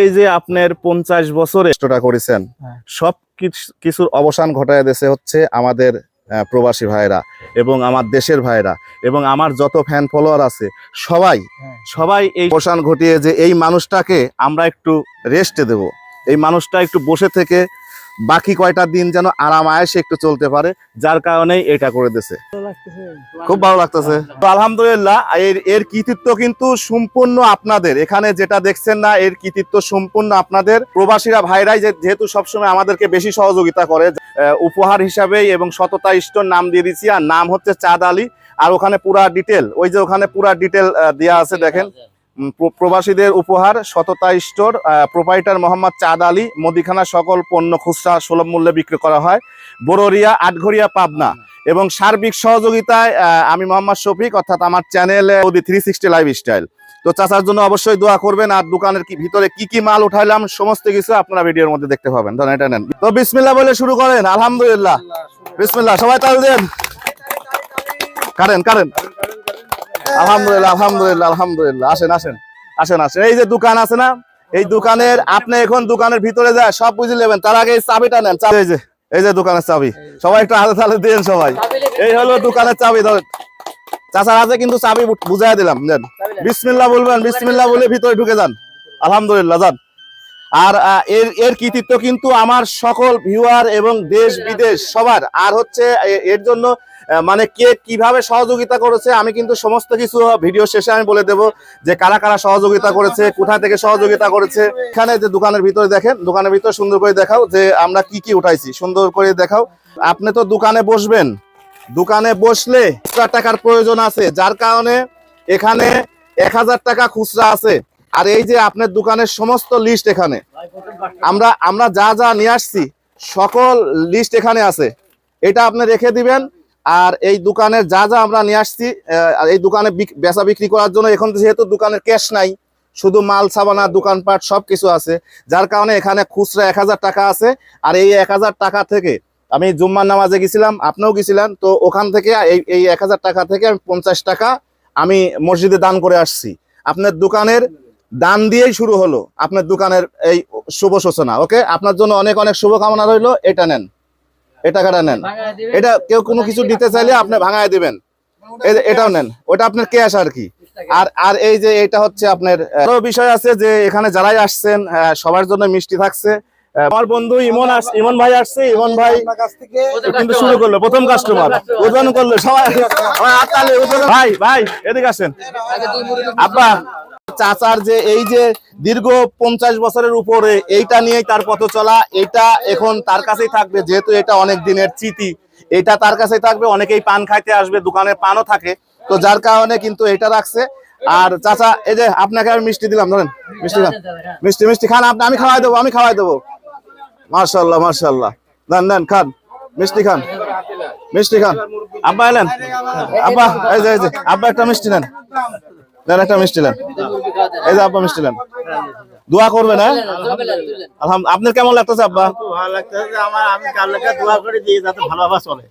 এই যে আপনার পঞ্চাশ বছরে চেষ্টাটা করেছেন হ্যাঁ। সব কিছুর অবসান ঘটায় দেশে হচ্ছে আমাদের প্রবাসী ভাইরা এবং আমার দেশের ভাইরা এবং আমার যত ফ্যান ফলোয়ার আছে সবাই হ্যাঁ। সবাই এই অবসান ঘটিয়ে যে এই মানুষটাকে আমরা একটু রেস্টে দেব এই মানুষটা একটু বসে থেকে বাকি কয়টা দিন যেন আরাম আয়েসে একটু চলতে পারে, যার কারণেই এটা করে দিছে। খুব ভালো লাগতেছে। তো আলহামদুলিল্লাহ, এর এর কৃতিত্ব কিন্তু সম্পূর্ণ আপনাদের। এখানে যেটা দেখছেন না, এর কৃতিত্ব সম্পূর্ণ আপনাদের। প্রবাসীরা, ভাইরাই যেহেতু সবসময় আমাদেরকে বেশি সহযোগিতা করে উপহার হিসাবেই এবং সততা স্টোর নাম দিয়ে দিচ্ছি আর নাম হচ্ছে চাঁদ আলী। আর ওখানে পুরা ডিটেল ওই যে ওখানে পুরা ডিটেল দেওয়া আছে, দেখেন। প্রবাসীদের উপহার, সততা স্টোর প্রোপাইটার মোহাম্মদ চাঁদ আলী মুদিখানা সকল পণ্য, খুচরা সুলভ মূল্যে বিক্রি করা হয়। বড়রিয়া, আটঘরিয়া, পাবনা এবং সার্বিক সহযোগিতায় আমি মোহাম্মদ শফিক, অর্থাৎ আমার চ্যানেলে ওদি থ্রি সিক্সটি লাইফ স্টাইল তো চাচার জন্য অবশ্যই দোয়া করবেন, আর দোকানের কি, ভিতরে কি কি মাল উঠাইলাম, সমস্ত কিছু আপনারা ভিডিওর মধ্যে দেখতে পাবেন। ধরেন, এটা নেন। তো বিসমিল্লা বলে শুরু করেন, আলহামদুলিল্লাহ। বিসমিল্লা সবাই তাল দেন। Current current. আলহামদুলিল্লাহ আলহামদুলিল্লাহ আলহামদুলিল্লাহ। আসেন আসেন আসেন আসেন। এই যে দোকান আছে না, এই দোকানের আপনি এখন দোকানের ভিতরে যায়, সব বুঝে নেবেন। তার আগে এই চাবিটা নেন। এই যে এই যে দোকানের চাবি। সবাই একটু হাতে তালে দেন সবাই। এই হলো দোকানের চাবি, ধরেন। চাচার হাতে কিন্তু চাবি বুঝাই দিলাম দেন বিসমিল্লাহ বলবেন বিসমিল্লা বলে ভিতরে ঢুকে যান। আলহামদুলিল্লাহ, যান। আর এর এর কৃতিত্ব কিন্তু আমার সকল ভিউয়ার এবং দেশ বিদেশ সবার। আর হচ্ছে এর জন্য মানে কে কীভাবে সহযোগিতা করেছে, আমি কিন্তু সমস্ত কিছু ভিডিও শেষে আমি বলে দেব যে কারা কারা সহযোগিতা করেছে, কোথা থেকে সহযোগিতা করেছে। এখানে যে দোকানের ভিতরে দেখেন, দোকানের ভিতরে সুন্দর করে দেখাও যে আমরা কি কি উঠাইছি, সুন্দর করে দেখাও। আপনি তো দোকানে বসবেন। দোকানে বসলে টাকার প্রয়োজন আছে, যার কারণে এখানে এক হাজার টাকা খুচরা আছে। আর এই যে আপনার দোকানের সমস্ত লিস্ট এখানে, আমরা আমরা যা যা নিয়ে আসছি, সকল লিস্ট এখানে আছে। এটা আপনি রেখে দিবেন আর এই দোকানের যা যা আমরা নিয়ে আসছি এই দোকানে বেচা বিক্রি করার জন্য এখন যেহেতু দোকানের ক্যাশ নাই, শুধু মাল, সাবানা, দোকানপাট সব কিছু আছে, যার কারণে এখানে খুচরা এক হাজার টাকা আছে। আর এই এক হাজার টাকা থেকে আমি জুম্মার নামাজে গেছিলাম, আপনিও গেছিলেন, তো ওখান থেকে এই এই এক হাজার টাকা থেকে আমি পঞ্চাশ টাকা আমি মসজিদে দান করে আসছি। আপনার দোকানের দান দিয়েই শুরু হলো, আপনার দোকানের এই শুভ সূচনা ওকে আপনার জন্য অনেক অনেক শুভকামনা রইল, এটা নেন। এই টাকাটা নেন এটা কেউ কোনো কিছু দিতে চাইলে আপনি ভাঙায় দিবেন এটাও নেন ওটা আপনার ক্যাশ আর কি আর আর এই যে এটা হচ্ছে আপনার আরও বিষয় আছে যে এখানে যারাই আসছেন আহ, সবার জন্য মিষ্টি থাকছে আমার বন্ধু ইমন আস ইমন ভাই আসছে ইমন ভাই কিন্তু শুরু করল প্রথম কাস্টমার ওজন করল সবাই ভাই ভাই এদিকে আসেন আব্বা চাচার যে এই যে দীর্ঘ পঞ্চাশ বছরের উপরে এইটা নিয়েই তার পথ চলা, এটা এখন তার কাছেই থাকবে, যেহেতু এটা অনেক দিনের স্মৃতি এটা তার কাছেই থাকবে, অনেকেই পান খাইতে আসবে, দোকানে পানও থাকে। তো যার কারণে কিন্তু এটা রাখছে। আর চাচা, এই যে আপনাকে আমি মিষ্টি দিলাম, ধরেন। মিষ্টি খান। মিষ্টি মিষ্টি খান আপনি, আমি খাওয়াই দেবো, আমি খাওয়াই দেবো। মার্শাল্লাহ মার্শাল্লাহ নেন নেন খান। মিষ্টি খান। মিষ্টি খান। আব্বা এলেন? আব্বা এই যে, আব্বা একটা মিষ্টি নেন। নেন একটা মিষ্টি নেন। এই যে আব্বা মিষ্টি নেন। দোয়া করবেন হ্যাঁ? আপনার কেমন লাগতেছে আব্বা? ভালো লাগতেছে আমার আমি কার লেখা দোয়া করে দিই যাতে ভালোভাবে চলে।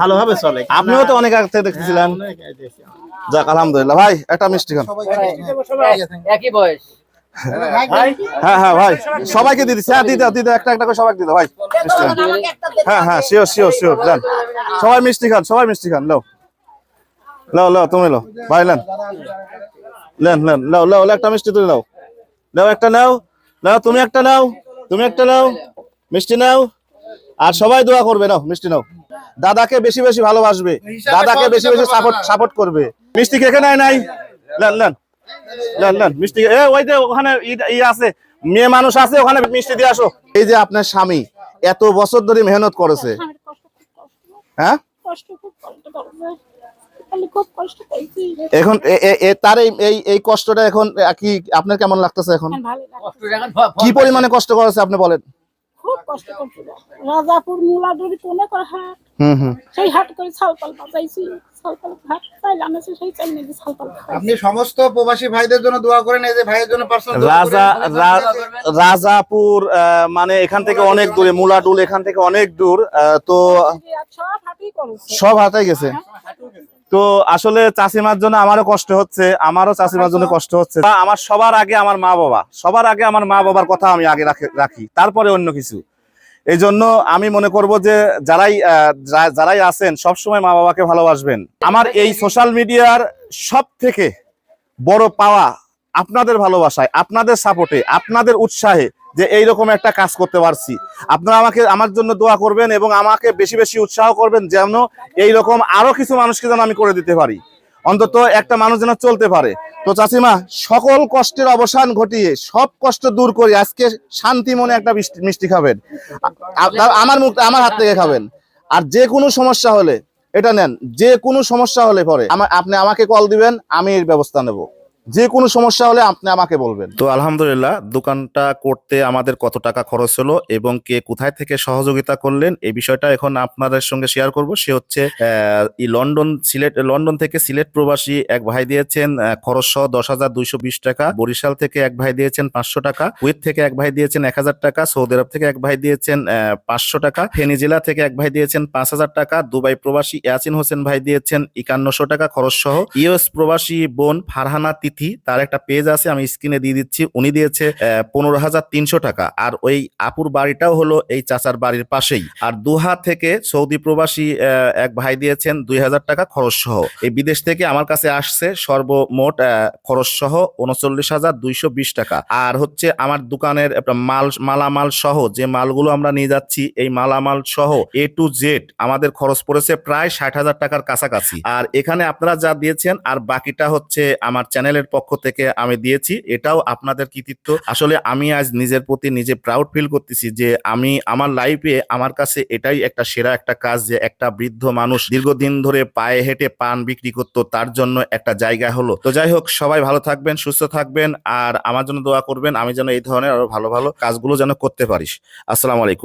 ভালোভাবে চলে। আপনিও তো অনেক আগে থেকে দেখতেছিলেন। দেশে। যাক আলহামদুলিল্লাহ। ভাই একটা মিষ্টি খান। একই বয়স। হ্যাঁ হ্যাঁ ভাই। সবাইকে দিয়ে দিচ্ছি। হ্যাঁ দিয়ে একটা একটা করে সবাইকে দিয়ে দাও ভাই। মিষ্টি হ্যাঁ হ্যাঁ শিওর শিওর শিওর যান সবাই মিষ্টি খান সবাই মিষ্টি খান লো লাও লাও তুমি লো ভাই লেন লেন লেন লাও লাও লাও, একটা মিষ্টি তুলে নাও। নাও একটা নাও। নাও তুমি একটা নাও। তুমি একটা নাও। মিষ্টি নাও। আর সবাই দোয়া করবে নাও মিষ্টি নাও। দাদাকে বেশি বেশি ভালোবাসবে। দাদাকে বেশি বেশি সাপোর্ট সাপোর্ট করবে। মিষ্টি কে নাই নাই? লেন লেন লেন লেন মিষ্টি এ ওই যে ওখানে ই- আছে। মেয়ে মানুষ আছে ওখানে মিষ্টি দিয়ে আসো। এই যে আপনার স্বামী এত বছর ধরে মেহনত করেছে। হ্যাঁ? এখন তার এই এই এই কষ্টটা এখন কি আপনার কেমন লাগতেছে এখন? ভ- কি পরিমাণে কষ্ট করেছে আপনি বলেন? খুব কষ্ট করছিল রাজাপুর মুলাডুরি কোনে করে হাট? হুম হুম। সেই হাট করে ছালপাল বাজাইছি। ছালপাল হাট চাইলাম সেই চাই নাকি ছালপাল আপনি সমস্ত প্রবাসী ভাইদের জন্য দোয়া করেন এই যে ভাইয়ের জন্য পার্সোনাল রাজা রাজাপুর আহ, মানে এখান থেকে অনেক দূরে মুলাডুল এখান থেকে অনেক দূর আহ, তো সব হাটই করছে। সব হাতাই গেছে? গেছে। তো আসলে চাষিমার জন্য আমারও কষ্ট হচ্ছে, আমারও চাষিমার জন্য কষ্ট হচ্ছে। আমার সবার আগে আমার মা বাবা, সবার আগে আমার মা বাবার কথা আমি আগে রাখি তারপরে অন্য কিছু। এই জন্য আমি মনে করব যে যারাই যারাই আছেন সবসময় মা বাবাকে ভালোবাসবেন। আমার এই সোশ্যাল মিডিয়ার সব থেকে বড় পাওয়া আপনাদের ভালোবাসায়, আপনাদের সাপোর্টে আপনাদের উৎসাহে যে এইরকম একটা কাজ করতে পারছি। আপনারা আমাকে, আমার জন্য দোয়া করবেন এবং আমাকে বেশি বেশি উৎসাহ করবেন যেন এইরকম আরও কিছু মানুষকে যেন আমি করে দিতে পারি। অন্তত একটা মানুষ যেন চলতে পারে। তো চাচিমা, সকল কষ্টের অবসান ঘটিয়ে, সব কষ্ট দূর করে আজকে শান্তি মনে একটা মিষ্টি- খাবেন। আমার মুখ, আমার হাত থেকে খাবেন। আর যে কোনো সমস্যা হলে, এটা নেন, যে কোনো সমস্যা হলে পরে আপনি আমাকে কল দিবেন, আমি এর ব্যবস্থা নেব। যে কোনো সমস্যা হলে আপনি আমাকে বলবেন। তো আলহামদুলিল্লাহ, দোকানটা করতে আমাদের কত টাকা খরচ হলো এবং কে কোথায় থেকে সহযোগিতা করলেন এই বিষয়টা এখন আপনাদের সঙ্গে শেয়ার করব। সে হচ্ছে লন্ডন সিলেট, লন্ডন থেকে সিলেট প্রবাসী এক ভাই দিয়েছেন খরচ সহ দশ হাজার দুইশো বিশ টাকা। বরিশাল থেকে এক ভাই দিয়েছেন পাঁচশো টাকা। কুয়েত থেকে এক ভাই দিয়েছেন এক হাজার টাকা। সৌদি আরব থেকে এক ভাই দিয়েছেন পাঁচশো টাকা। ফেনী জেলা থেকে এক ভাই দিয়েছেন পাঁচ হাজার টাকা। দুবাই প্রবাসী ইয়াসিন হোসেন ভাই দিয়েছেন একান্নশো টাকা খরচ সহ। ইউএস প্রবাসী বোন ফারহানা তিথি তার একটা পেজ আছে, আমি স্ক্রিনে দিয়ে দিচ্ছি। উনি দিয়েছে পনেরো হাজার তিনশো টাকা। আর ওই আপুর বাড়িটাও হলো এই চাচার বাড়ির পাশেই। আর দুহা থেকে সৌদি প্রবাসী এক ভাই দিয়েছেন দুই হাজার টাকা খরচ সহ। এই বিদেশ থেকে আমার কাছে আসছে সর্বমোট খরচ সহ উনচল্লিশ হাজার দুইশো বিশ টাকা। আর হচ্ছে আমার দোকানের মাল, মালামাল সহ, যে মালগুলো আমরা নিয়ে যাচ্ছি, এই মালামাল সহ এ টু জেড আমাদের খরচ পড়েছে প্রায় ষাট হাজার টাকার কাছাকাছি। আর এখানে আপনারা যা দিয়েছেন, আর বাকিটা হচ্ছে আমার চ্যানেলের পক্ষ থেকে আমি দিয়েছি। এটাও আপনাদের কৃতিত্ব। আসলে আমি আজ নিজের প্রতি নিজে প্রাউড ফিল করতেছি যে আমি আমার লাইফে আমার কাছে এটাই একটা সেরা একটা কাজ যে একটা বৃদ্ধ মানুষ দীর্ঘদিন ধরে পায়ে হেঁটে পান বিক্রি করতো, তার জন্য একটা জায়গা হলো। তো যাই হোক, সবাই ভালো থাকবেন, সুস্থ থাকবেন আর আমার জন্য দোয়া করবেন। আমি যেন এই ধরনের আরও ভালো ভালো কাজগুলো যেন করতে পারিস। আসসালামু আলাইকুম।